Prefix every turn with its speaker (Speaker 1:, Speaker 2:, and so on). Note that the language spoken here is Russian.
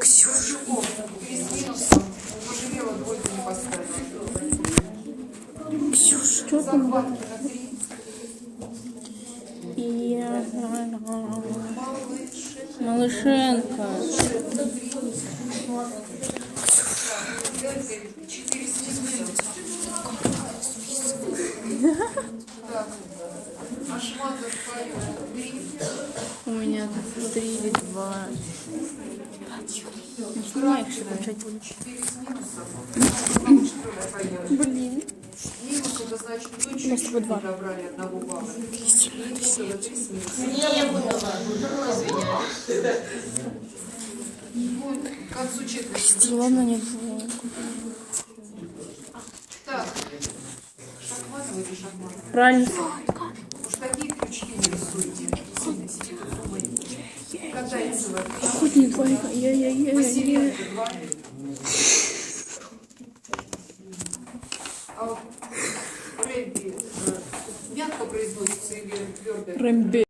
Speaker 1: Ксюша. Ксюша. Что там? Я... Малышенко.
Speaker 2: Три.
Speaker 1: У меня тут три Блин. Нас всего два.
Speaker 2: чуть-чуть добрали одного балла. Минус это три с
Speaker 1: Не двойка. Я-я-я-я.
Speaker 2: Посередине два. А вот Рэбби э, мягко произносится или твердо?